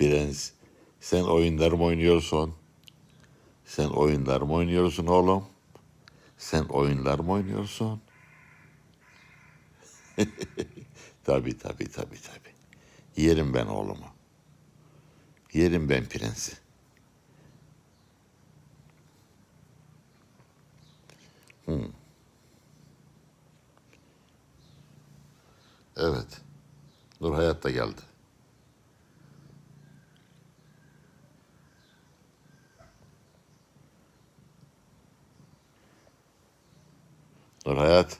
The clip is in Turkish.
Prens, sen oyunlar mı oynuyorsun? Sen oyunlar mı oynuyorsun oğlum? Sen oyunlar mı oynuyorsun? tabii tabii tabii tabii. Yerim ben oğlumu. Yerim ben prensi. Hmm. Evet. Nur Hayat da geldi. Nur Hayat.